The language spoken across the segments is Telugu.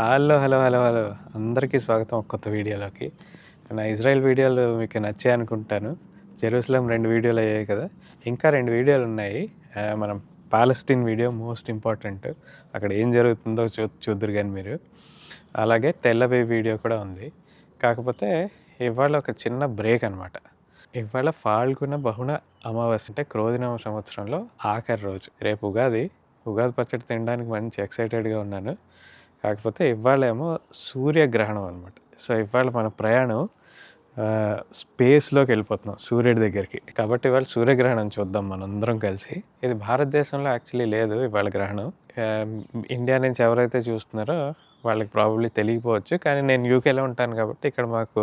Hello hello hello hello. అందరికీ స్వాగతం ఒక కొత్త వీడియోలోకి. నా ఇజ్రాయెల్ వీడియోలు మీకు నచ్చాయి అనుకుంటాను. జెరూసలం రెండు వీడియోలు అయ్యాయి కదా. ఇంకా రెండు వీడియోలు ఉన్నాయి. మనం పాలస్టీన్ వీడియో మోస్ట్ ఇంపార్టెంట్. అక్కడ ఏం జరుగుతుందో చూ చూద్దరు కానీ మీరు. అలాగే తెల్లవే వీడియో కూడా ఉంది. కాకపోతే ఇవాళ ఒక చిన్న బ్రేక్ అనమాట ఇవాళ ఫాల్గుణ బహుళ అమావాస్య అంటే క్రోధినవ సంవత్సరంలో ఆఖరి రోజు. రేపు ఉగాది. ఉగాది పచ్చడి తినడానికి మంచి ఎక్సైటెడ్గా ఉన్నాను. కాకపోతే ఇవాళ ఏమో సూర్యగ్రహణం అనమాట సో ఇవాళ మన ప్రయాణం స్పేస్లోకి వెళ్ళిపోతున్నాం సూర్యుడి దగ్గరికి. కాబట్టి ఇవాళ సూర్యగ్రహణం చూద్దాం మనందరం కలిసి. ఇది భారతదేశంలో యాక్చువల్లీ లేదు ఇవాళ గ్రహణం. ఇండియా నుంచి ఎవరైతే చూస్తున్నారో వాళ్ళకి ప్రాబ్లీ తెలియకపోవచ్చు. కానీ నేను యూకేలో ఉంటాను కాబట్టి ఇక్కడ మాకు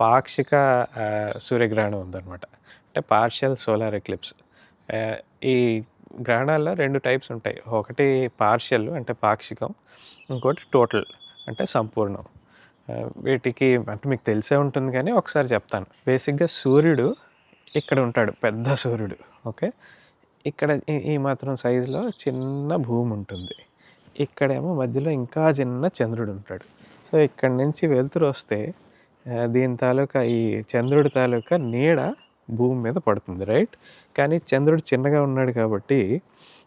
పాక్షిక సూర్యగ్రహణం ఉందన్నమాట. అంటే పార్షియల్ సోలార్ ఎక్లిప్స్ ఈ గ్రహణాల్లో రెండు టైప్స్ ఉంటాయి. ఒకటి పార్షియల్ అంటే పాక్షికం. ఇంకోటి టోటల్ అంటే సంపూర్ణం. వీటికి అంటే మీకు తెలిసే ఉంటుంది కానీ ఒకసారి చెప్తాను. బేసిక్గా సూర్యుడు ఇక్కడ ఉంటాడు పెద్ద సూర్యుడు ఓకే? ఇక్కడ ఈ- మాత్రం సైజులో చిన్న భూమి ఉంటుంది. ఇక్కడేమో మధ్యలో ఇంకా చిన్న చంద్రుడు ఉంటాడు. సో ఇక్కడ నుంచి వెలుతురు వస్తే దీని తాలూకా ఈ చంద్రుడి తాలూకా నీడ భూమి మీద పడుతుంది రైట్? కానీ చంద్రుడు చిన్నగా ఉన్నాడు కాబట్టి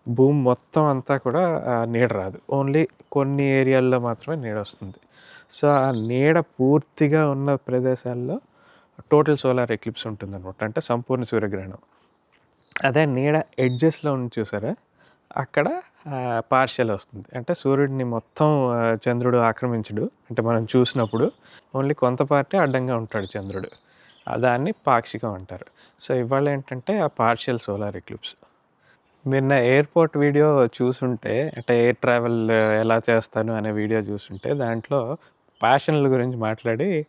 భూమి మొత్తం అంతా కూడా నీడ రాదు. ఓన్లీ కొన్ని ఏరియాల్లో మాత్రమే నీడ వస్తుంది. సో ఆ నీడ పూర్తిగా ఉన్న ప్రదేశాల్లో టోటల్ సోలార్ ఎక్లిప్స్ ఉంటుంది అనమాట అంటే సంపూర్ణ సూర్యగ్రహణం. అదే నీడ ఎడ్జెస్లో ఉంది చూసారా? అక్కడ పార్షియల్ వస్తుంది. అంటే సూర్యుడిని మొత్తం చంద్రుడు ఆక్రమించడు. అంటే మనం చూసినప్పుడు ఓన్లీ కొంత పార్టీ అడ్డంగా ఉంటాడు చంద్రుడు. దాన్ని పాక్షికం అంటారు. సో ఇవాళ ఏంటంటే ఆ పార్షియల్ సోలార్ ఎక్లిప్స్ మీరు నా ఎయిర్పోర్ట్ వీడియో చూసుంటే అంటే ఎయిర్ ట్రావెల్ ఎలా చేస్తాను అనే వీడియో చూసుంటే దాంట్లో ప్యాషన్ల గురించి మాట్లాడి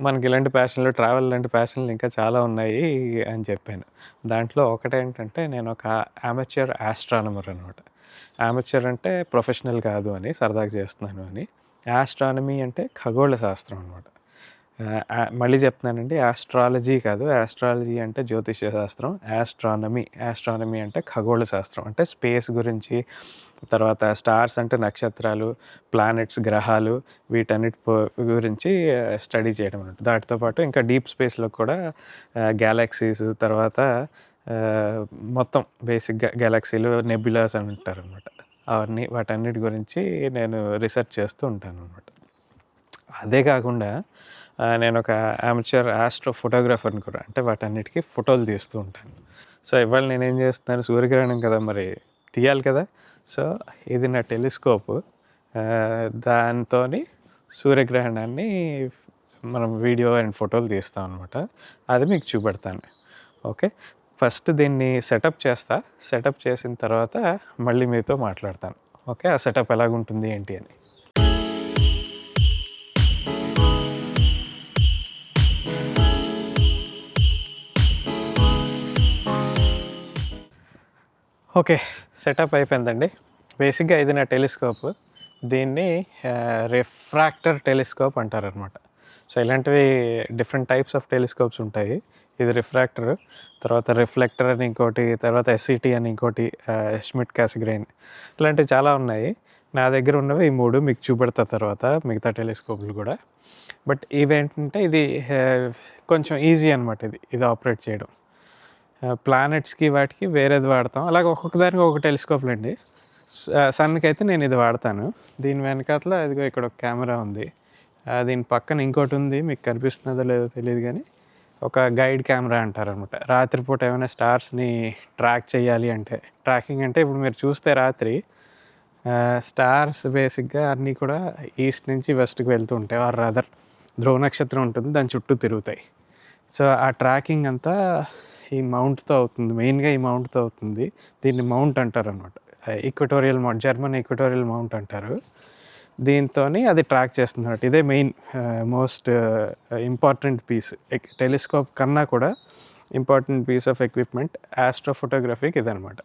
మనకి ఇలాంటి ప్యాషన్లు ట్రావెల్ లాంటి ప్యాషన్లు ఇంకా చాలా ఉన్నాయి అని చెప్పాను. దాంట్లో ఒకటేంటంటే నేను ఒక అమెచ్యూర్ ఆస్ట్రానమర్ అనమాట. అమెచ్యూర్ అంటే ప్రొఫెషనల్ కాదు అని సరదాగా చేస్తున్నాను అని. ఆస్ట్రానమీ అంటే ఖగోళ శాస్త్రం అనమాట. మళ్ళీ చెప్తున్నానండి ఆస్ట్రాలజీ కాదు ఆస్ట్రాలజీ అంటే జ్యోతిష్య శాస్త్రం ఆస్ట్రానమీ ఆస్ట్రానమీ అంటే ఖగోళ శాస్త్రం. అంటే స్పేస్ గురించి తర్వాత స్టార్స్ అంటే నక్షత్రాలు ప్లానెట్స్ గ్రహాలు వీటన్నిటి గురించి స్టడీ చేయడం అన్నమాట. దాటితో పాటు ఇంకా డీప్ స్పేస్లో కూడా గ్యాలక్సీస్ తర్వాత మొత్తం బేసిక్గా గ్యాలక్సీలు నెబ్యులాస్ అని ఉంటారు అనమాట అవన్నీ వాటన్నిటి గురించి నేను రీసెర్చ్ చేస్తూ ఉంటాను అనమాట అదే కాకుండా నేను ఒక అమెచర్ ఆస్ట్రో ఫోటోగ్రాఫర్ని కూడా అంటే వాటన్నిటికీ ఫోటోలు తీస్తూ ఉంటాను. సో ఇవాళ నేను ఏం చేస్తున్నాను సూర్యగ్రహణం కదా మరి తీయాలి కదా. సో ఇది నా టెలిస్కోప్. దాంతో సూర్యగ్రహణాన్ని మనం వీడియో అండ్ ఫోటోలు తీస్తాం అనమాట అది మీకు చూపెడతాను. ఓకే? ఫస్ట్ దీన్ని సెటప్ చేస్తా. సెటప్ చేసిన తర్వాత మళ్ళీ మీతో మాట్లాడతాను. ఓకే? ఆ సెటప్ ఎలాగుంటుంది ఏంటి అని. ఓకే సెటప్ అయిపోయిందండి. బేసిక్గా ఇది నా టెలిస్కోప్. దీన్ని రిఫ్రాక్టర్ టెలిస్కోప్ అంటారనమాట సో ఇలాంటివి డిఫరెంట్ టైప్స్ ఆఫ్ టెలిస్కోప్స్ ఉంటాయి. ఇది రిఫ్రాక్టర్ తర్వాత రిఫ్లెక్టర్ అని ఇంకోటి తర్వాత ఎస్సిటీ అని ఇంకోటి ఎస్మిట్ క్యాసిగ్రైన్ ఇలాంటివి చాలా ఉన్నాయి. నా దగ్గర ఉన్నవి ఈ మూడు మీకు చూపెడతా తర్వాత మిగతా టెలిస్కోప్లు కూడా. బట్ ఇవేంటంటే ఇది కొంచెం ఈజీ అనమాట ఇది. ఇది ఆపరేట్ చేయడం. ప్లానెట్స్కి వాటికి వేరేది వాడతాం. అలాగే ఒక్కొక్క దానికి ఒక టెలిస్కోప్లు అండి సన్కి అయితే నేను ఇది వాడతాను. దీని వెనకాతల ఇదిగో ఇక్కడ ఒక కెమెరా ఉంది. దీని పక్కన ఇంకోటి ఉంది. మీకు కనిపిస్తున్నదో లేదో తెలియదు కానీ ఒక గైడ్ కెమెరా అంటారనమాట. రాత్రిపూట ఏమైనా స్టార్స్ని ట్రాక్ చేయాలి అంటే ట్రాకింగ్ అంటే ఇప్పుడు మీరు చూస్తే రాత్రి స్టార్స్ బేసిక్గా అన్నీ కూడా ఈస్ట్ నుంచి వెస్ట్కి వెళ్తూ ఉంటాయి. ఆర్ అదర్ ధ్రువ నక్షత్రం ఉంటుంది. దాని చుట్టూ తిరుగుతాయి. సో ఆ ట్రాకింగ్ అంతా ఈ మౌంట్తో అవుతుంది మెయిన్గా ఈ మౌంట్తో అవుతుంది. దీన్ని మౌంట్ అంటారు అనమాట equatorial mount German equatorial mount అంటారు. దీంతో అది ట్రాక్ చేస్తుంది అన్నమాట ఇదే main most important piece. Telescope కన్నా కూడా ఇంపార్టెంట్ పీస్ ఆఫ్ ఎక్విప్మెంట్ ఆస్ట్రోఫోటోగ్రఫీకి ఇదనమాట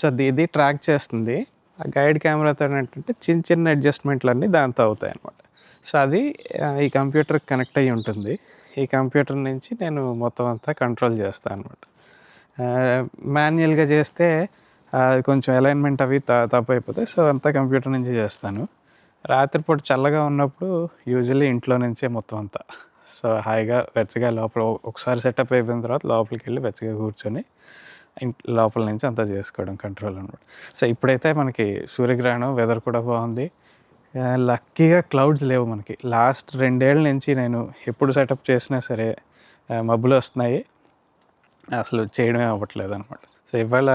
సో ఇది ట్రాక్ చేస్తుంది. ఆ గైడ్ కెమెరాతో ఏంటంటే చిన్న చిన్న అడ్జస్ట్మెంట్లు అన్నీ దాంతో అవుతాయి అనమాట సో అది ఈ కంప్యూటర్కి కనెక్ట్ అయ్యి ఉంటుంది. ఈ కంప్యూటర్ నుంచి నేను మొత్తం అంతా కంట్రోల్ చేస్తాను అనమాట మాన్యువల్గా చేస్తే అది కొంచెం అలైన్మెంట్ అవి త తప్పు అయిపోతాయి సో అంతా కంప్యూటర్ నుంచి చేస్తాను. రాత్రిపూట చల్లగా ఉన్నప్పుడు యూజువల్లీ ఇంట్లో నుంచే మొత్తం అంతా. సో హాయిగా వెచ్చగా లోపల ఒకసారి సెటప్ అయిపోయిన తర్వాత లోపలికి వెళ్ళి వెచ్చగా కూర్చొని లోపల నుంచి అంతా చేసుకోవడం కంట్రోల్ అనమాట సో ఇప్పుడైతే మనకి సూర్యగ్రహణం వెదర్ కూడా బాగుంది. లక్కీగా క్లౌడ్స్ లేవు మనకి. లాస్ట్ రెండేళ్ళ నుంచి నేను ఎప్పుడు సెటప్ చేసినా సరే మబ్బులు వస్తున్నాయి. అసలు చేయడమే అవ్వట్లేదు అనమాట సో ఇవాళ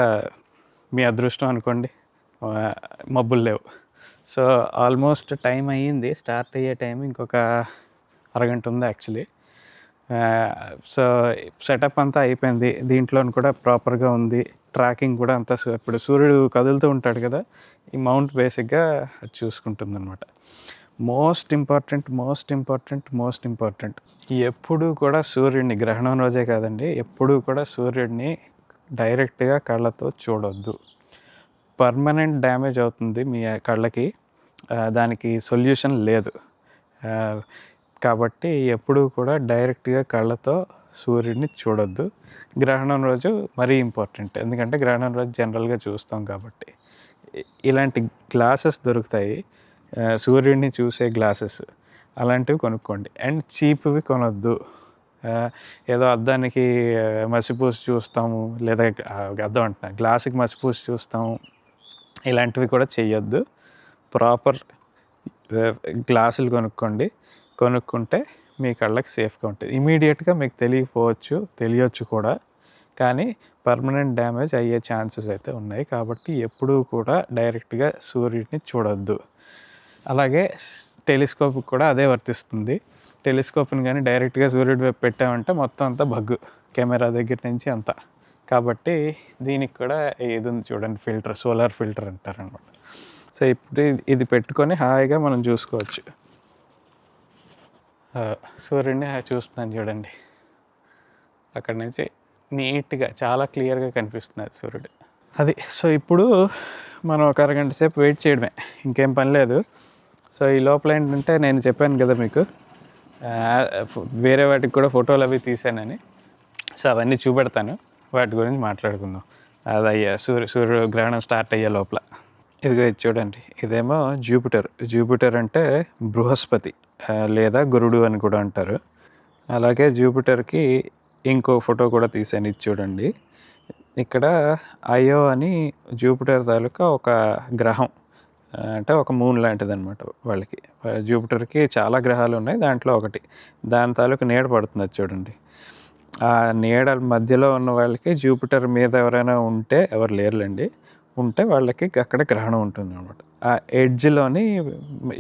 మీ అదృష్టం అనుకోండి మబ్బులు లేవు. సో ఆల్మోస్ట్ టైం అయ్యింది. స్టార్ట్ అయ్యే టైం ఇంకొక అరగంట ఉంది యాక్చువల్లీ సో సెటప్ అంతా అయిపోయింది. దీంట్లో కూడా ప్రాపర్గా ఉంది. ట్రాకింగ్ కూడా అంతా ఇప్పుడు సూర్యుడు కదులుతూ ఉంటాడు కదా ఈ మౌంట్ బేసిక్గా అది చూసుకుంటుంది అనమాట most important most important most important ఎప్పుడూ కూడా సూర్యుడిని గ్రహణం రోజే కాదండి ఎప్పుడూ కూడా సూర్యుడిని డైరెక్ట్గా కళ్ళతో చూడొద్దు. పర్మనెంట్ డ్యామేజ్ అవుతుంది మీ కళ్ళకి. దానికి సొల్యూషన్ లేదు. కాబట్టి ఎప్పుడూ కూడా డైరెక్ట్గా కళ్ళతో సూర్యుడిని చూడొద్దు. గ్రహణం రోజు మరీ ఇంపార్టెంట్. ఎందుకంటే గ్రహణం రోజు జనరల్గా చూస్తాం కాబట్టి. ఇలాంటి గ్లాసెస్ దొరుకుతాయి. సూర్యుడిని చూసే గ్లాసెస్ అలాంటివి కొనుక్కోండి. అండ్ చీప్వి కొనొద్దు. ఏదో అద్దానికి మసిపూసి చూస్తాము. లేదా అద్దం అంటున్నా గ్లాసుకి మసిపూసి చూస్తాము. ఇలాంటివి కూడా చేయొద్దు ప్రాపర్ గ్లాసులు కొనుక్కోండి. కొనుక్కుంటే మీ కళ్ళకి సేఫ్గా ఉంటుంది. ఇమీడియట్గా మీకు తెలియకపోవచ్చు తెలియచ్చు కూడా. కానీ పర్మనెంట్ డ్యామేజ్ అయ్యే ఛాన్సెస్ అయితే ఉన్నాయి. కాబట్టి ఎప్పుడూ కూడా డైరెక్ట్గా సూర్యుడిని చూడొద్దు. అలాగే టెలిస్కోప్ కూడా అదే వర్తిస్తుంది. టెలిస్కోప్ని కానీ డైరెక్ట్గా సూర్యుడి వైపు పెట్టామంటే మొత్తం అంతా బగ్గు కెమెరా దగ్గర నుంచి అంతా. కాబట్టి దీనికి కూడా ఇది ఉంది చూడండి ఫిల్టర్ సోలార్ ఫిల్టర్ అంటారు అనమాట సో ఇప్పుడు ఇది- పెట్టుకొని హాయిగా మనం చూసుకోవచ్చు. సూర్యుడిని చూస్తున్నాను చూడండి. అక్కడ నుంచి నీట్గా చాలా క్లియర్గా కనిపిస్తుంది సూర్యుడు. అది సో ఇప్పుడు మనం ఒక అరగంట సేపు వెయిట్ చేయడమే. ఇంకేం పని లేదు. సో ఈ లోపల ఏంటంటే నేను చెప్పాను కదా మీకు. వేరే వాటికి కూడా ఫోటోలు అవి తీసానని సో అవన్నీ చూపెడతాను. వాటి గురించి మాట్లాడుకుందాం. అది అయ్యా సూర్య సూర్యుడు గ్రహణం స్టార్ట్ అయ్యే లోపల. ఇదిగో ఇది చూడండి. ఇదేమో జూపిటర్. జూపిటర్ అంటే బృహస్పతి. లేదా గురుడు అని కూడా అంటారు. అలాగే జూపిటర్కి ఇంకో ఫోటో కూడా తీసాను ఇది చూడండి. ఇక్కడ అయో అని జూపిటర్ తాలూకా ఒక గ్రహం అంటే ఒక మూన్ లాంటిది అనమాట వాళ్ళకి జూపిటర్కి చాలా గ్రహాలు ఉన్నాయి దాంట్లో ఒకటి. దాని తాలూకు నీడ పడుతుంది చూడండి. ఆ నీడ మధ్యలో ఉన్న వాళ్ళకి జూపిటర్ మీద ఎవరైనా ఉంటే ఎవరు లేరులేండి ఉంటే వాళ్ళకి అక్కడ గ్రహణం ఉంటుంది అనమాట ఆ ఎడ్జ్లోని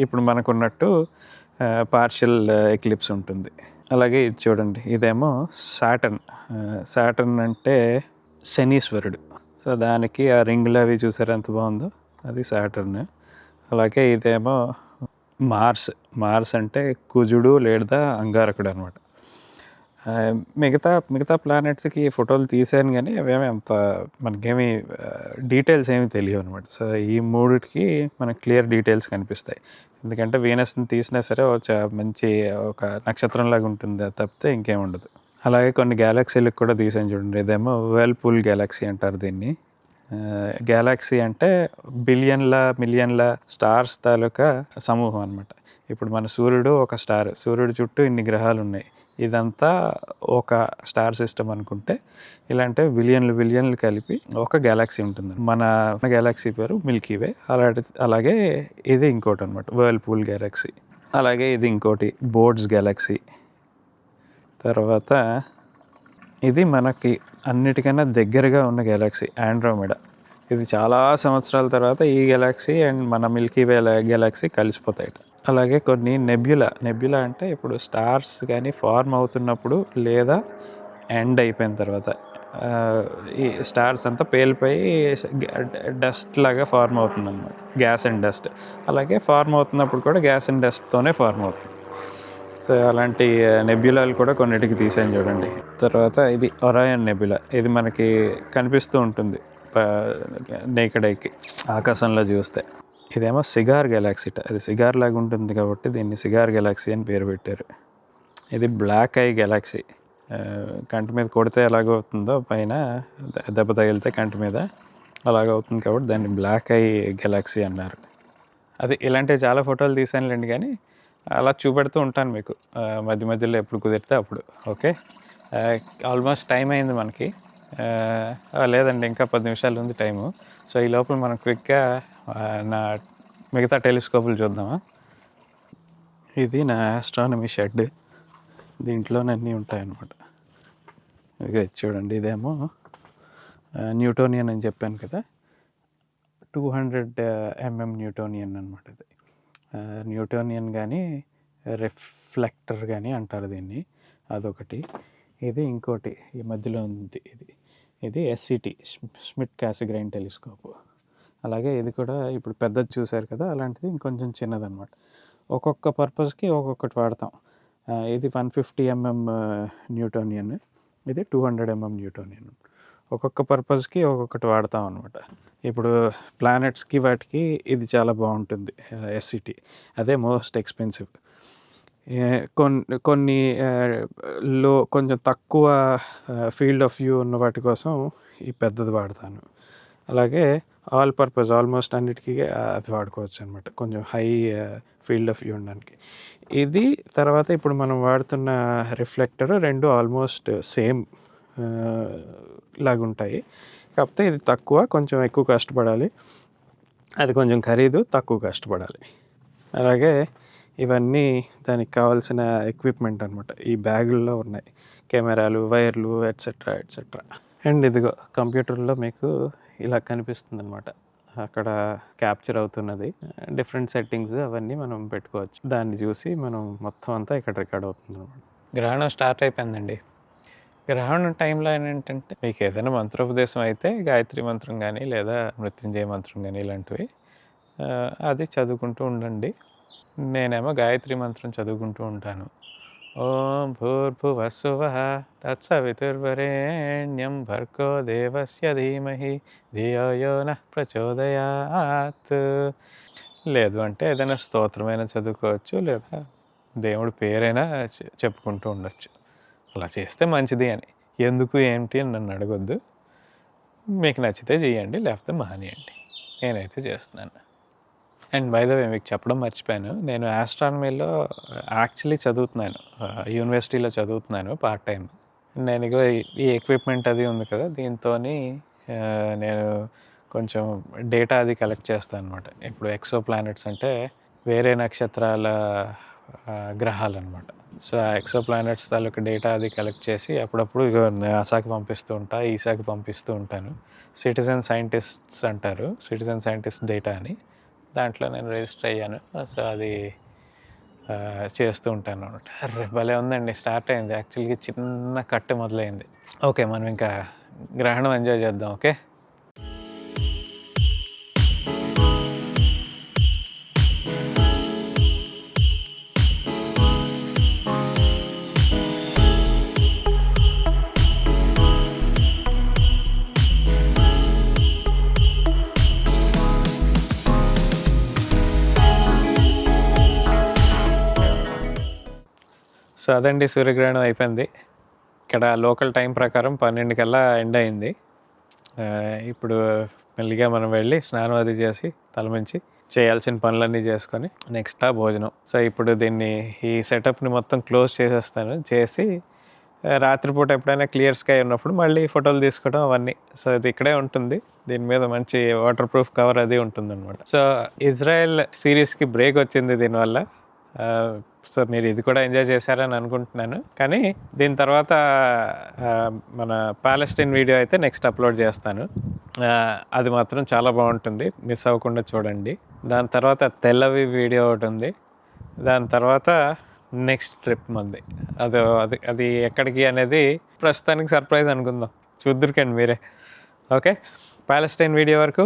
ఇప్పుడు మనకున్నట్టు పార్షియల్ ఎక్లిప్స్ ఉంటుంది. అలాగే ఇది చూడండి ఇదేమో సాటర్న్ సాటర్న్ అంటే శనీశ్వరుడు. సో దానికి ఆ రింగులు అవి చూసారు ఎంత బాగుందో? అది సాటర్న్ అలాగే ఇదేమో మార్స్ మార్స్ అంటే కుజుడు లేదా అంగారకుడు అనమాట మిగతా మిగతా ప్లానెట్స్కి ఫోటోలు తీసాను కానీ అవేమి అంత మనకేమి డీటెయిల్స్ ఏమి తెలియవు అనమాట సో ఈ మూడిటికి మనకు క్లియర్ డీటెయిల్స్ కనిపిస్తాయి. ఎందుకంటే వీనస్ని తీసినా సరే ఒక చా- మంచి ఒక నక్షత్రంలాగా ఉంటుంది. అది తప్పితే ఇంకేం ఉండదు. అలాగే కొన్ని గ్యాలక్సీలకు కూడా తీసాను చూడండి. ఇదేమో వేల్పూల్ గ్యాలక్సీ అంటారు దీన్ని. గ్యాలక్సీ అంటే బిలియన్ల మిలియన్ల స్టార్స్ తాలూకా సమూహం అనమాట ఇప్పుడు మన సూర్యుడు ఒక స్టార్. సూర్యుడు చుట్టూ ఇన్ని గ్రహాలు ఉన్నాయి ఇదంతా ఒక స్టార్ సిస్టమ్ అనుకుంటే ఇలాంటి బిలియన్లు బిలియన్లు కలిపి ఒక గెలాక్సీ ఉంటుంది. మన గెలాక్సీ పేరు మిల్కీవే అలాంటి అలాగే ఇది ఇంకోటి అనమాట వర్ల్పూల్ గెలాక్సీ అలాగే ఇది ఇంకోటి బోర్డ్స్ గెలాక్సీ తర్వాత ఇది మనకి అన్నిటికన్నా దగ్గరగా ఉన్న గెలాక్సీ ఆండ్రోమెడా ఇది చాలా సంవత్సరాల తర్వాత ఈ గెలాక్సీ అండ్ మన మిల్కీ వే గెలాక్సీ కలిసిపోతాయి అలాగే కొన్ని నెబ్యులా నెబ్యులా అంటే ఇప్పుడు స్టార్స్ కానీ ఫార్మ్ అవుతున్నప్పుడు లేదా ఎండ్ అయిపోయిన తర్వాత ఈ స్టార్స్ అంతా పేలిపోయి డస్ట్ లాగా ఫార్మ్ అవుతుంది అనమాట గ్యాస్ అండ్ డస్ట్. అలాగే ఫార్మ్ అవుతున్నప్పుడు కూడా గ్యాస్ అండ్ డస్ట్తోనే ఫార్మ్ అవుతుంది. సో అలాంటి నెబ్యులాలు కూడా కొన్నిటికి తీసాను చూడండి. తర్వాత ఇది ఒరాయన్ నెబ్యులా. ఇది మనకి కనిపిస్తూ ఉంటుంది నేకడైకి ఆకాశంలో చూస్తే. ఇదేమో సిగార్ గెలాక్సీట అది సిగార్ లాగా ఉంటుంది కాబట్టి దీన్ని సిగార్ గెలాక్సీ అని పేరు పెట్టారు. ఇది బ్లాక్ ఐ గెలాక్సీ. కంటి మీద కొడితే ఎలాగవుతుందో పైన దెబ్బ తగిలితే కంటి మీద అలాగవుతుంది కాబట్టి దాన్ని బ్లాక్ ఐ గెలాక్సీ అన్నారు. అది ఇలాంటి చాలా ఫోటోలు తీసానులేండి కానీ అలా చూపెడుతూ ఉంటాను మీకు. మధ్య మధ్యలో ఎప్పుడు కుదిరితే అప్పుడు. ఓకే? ఆల్మోస్ట్ టైం అయింది మనకి. లేదండి ఇంకా పది నిమిషాలు ఉంది టైము. సో ఈ లోపల మనం క్విక్గా నా మిగతా టెలిస్కోపులు చూద్దామా? ఇది నా ఆస్ట్రానమీ షెడ్ దీంట్లోనన్నీ ఉంటాయన్నమాట. ఇక చూడండి ఇదేమో న్యూటోనియన్ అని చెప్పాను కదా. టూ హండ్రెడ్ ఎంఎం న్యూటోనియన్ అనమాట ఇది. న్యూటోనియన్ కానీ రిఫ్లెక్టర్ కానీ అంటారు దీన్ని. అదొకటి. ఇది ఇంకోటి ఈ మధ్యలో ఉంది ఇది. ఇది ఎస్సిటి స్మిట్ క్యాసిగ్రైన్ టెలిస్కోప్ అలాగే ఇది కూడా ఇప్పుడు పెద్దది చూశారు కదా అలాంటిది ఇంకొంచెం చిన్నదనమాట ఒక్కొక్క పర్పస్కి ఒక్కొక్కటి వాడతాం. ఇది వన్ ఫిఫ్టీ ఎంఎం న్యూటోనియన్ ఇది టూ హండ్రెడ్ ఎంఎం న్యూటోనియన్. ఒక్కొక్క పర్పస్కి ఒక్కొక్కటి వాడతాం అనమాట ఇప్పుడు ప్లానెట్స్కి వాటికి ఇది చాలా బాగుంటుంది ఎస్సిటి అదే మోస్ట్ ఎక్స్పెన్సివ్. కొన్ని కొన్ని లో కొంచెం తక్కువ ఫీల్డ్ ఆఫ్ వ్యూ ఉన్న వాటి కోసం ఈ పెద్దది వాడతాను. అలాగే ఆల్ పర్పస్ ఆల్మోస్ట్ అన్నిటికీ అది వాడుకోవచ్చు అనమాట కొంచెం హై ఫీల్డ్ ఆఫ్ వ్యూ ఉండడానికి. ఇది తర్వాత ఇప్పుడు మనం వాడుతున్న రిఫ్లెక్టర్ రెండు ఆల్మోస్ట్ సేమ్ లాగుంటాయి. కాకపోతే ఇది తక్కువ కొంచెం ఎక్కువ కష్టపడాలి. అది కొంచెం ఖరీదు తక్కువ కష్టపడాలి. అలాగే ఇవన్నీ దానికి కావాల్సిన ఎక్విప్మెంట్ అనమాట ఈ బ్యాగుల్లో ఉన్నాయి. కెమెరాలు వైర్లు ఎట్సెట్రా ఎట్సెట్రా అండ్ ఇదిగో కంప్యూటర్లో మీకు ఇలా కనిపిస్తుంది అనమాట అక్కడ క్యాప్చర్ అవుతున్నది. డిఫరెంట్ సెట్టింగ్స్ అవన్నీ మనం పెట్టుకోవచ్చు. దాన్ని చూసి మనం మొత్తం అంతా ఇక్కడ రికార్డ్ అవుతుంది అనమాట గ్రహణం స్టార్ట్ అయిపోయిందండి. గ్రహణం టైంలో ఏంటంటే మీకు ఏదైనా మంత్రోపదేశం అయితే గాయత్రి మంత్రం కానీ లేదా మృత్యుంజయ మంత్రం కానీ ఇలాంటివి అది చదువుకుంటూ ఉండండి. నేనేమో గాయత్రి మంత్రం చదువుకుంటూ ఉంటాను. ఓం భూర్భువస్సువ తత్సవితుర్వరేణ్యం భర్గో దేవస్య ధీమహి ధియో యో నః ప్రచోదయాత్. లేదు అంటే ఏదైనా స్తోత్రమైనా చదువుకోవచ్చు లేదా దేవుడి పేరైనా చెప్పుకుంటూ ఉండొచ్చు. అలా చేస్తే మంచిది అని. ఎందుకు ఏంటి అని నన్ను అడగొద్దు. మీకు నచ్చితే చేయండి లేకపోతే మానేయండి. నేనైతే చేస్తున్నాను. అండ్ బై ద వే మీకు చెప్పడం మర్చిపోయాను. నేను ఆస్ట్రానమీలో యాక్చువల్లీ చదువుతున్నాను. యూనివర్సిటీలో చదువుతున్నాను పార్ట్ టైం నేను ఇగో ఈ- ఎక్విప్మెంట్ అది ఉంది కదా దీంతో నేను కొంచెం డేటా అది కలెక్ట్ చేస్తాను అనమాట ఇప్పుడు ఎక్సో ప్లానెట్స్ అంటే వేరే నక్షత్రాల గ్రహాలు అనమాట సో ఆ ఎక్సో ప్లానెట్స్ తాలూకు డేటా అది కలెక్ట్ చేసి అప్పుడప్పుడు ఇగో నాసాకి పంపిస్తూ ఉంటా ఈసాకి పంపిస్తూ ఉంటాను. సిటిజన్ సైంటిస్ట్స్ అంటారు. సిటిజన్ సైంటిస్ట్ డేటా అని. దాంట్లో నేను రిజిస్టర్ అయ్యాను. సో అది చేస్తూ ఉంటాను అనమాట భలే ఉందండి స్టార్ట్ అయింది. యాక్చువల్గా చిన్న కట్టు మొదలైంది. ఓకే మనం ఇంకా గ్రహణం ఎంజాయ్ చేద్దాం ఓకే సో అదండి సూర్యగ్రహణం అయిపోయింది. ఇక్కడ లోకల్ టైం ప్రకారం పన్నెండు కల్లా ఎండ్ అయింది. ఇప్పుడు మెల్లిగా మనం వెళ్ళి స్నానం అది చేసి తలమించి చేయాల్సిన పనులన్నీ చేసుకొని నెక్స్ట్ ఆ భోజనం. సో ఇప్పుడు దీన్ని ఈ సెటప్ని మొత్తం క్లోజ్ చేసేస్తాను. చేసి రాత్రిపూట ఎప్పుడైనా క్లియర్ స్కై ఉన్నప్పుడు మళ్ళీ ఫోటోలు తీసుకోవడం అవన్నీ. సో ఇది ఇక్కడే ఉంటుంది. దీని మీద మంచి వాటర్ ప్రూఫ్ కవర్ అది ఉంటుంది అనమాట సో ఇజ్రాయెల్ సిరీస్కి బ్రేక్ వచ్చింది దీనివల్ల. సో మీరు ఇది కూడా ఎంజాయ్ చేశారని అనుకుంటున్నాను. కానీ దీని తర్వాత మన ప్యాలెస్టైన్ వీడియో అయితే నెక్స్ట్ అప్లోడ్ చేస్తాను. అది మాత్రం చాలా బాగుంటుంది. మిస్ అవ్వకుండా చూడండి. దాని తర్వాత తెల్లవి వీడియో ఒకటి ఉంది. దాని తర్వాత నెక్స్ట్ ట్రిప్ మంది అది అది అది ఎక్కడికి అనేది ప్రస్తుతానికి సర్ప్రైజ్ అనుకుందాం. చూద్దరికండి మీరే. ఓకే ప్యాలెస్టైన్ వీడియో వరకు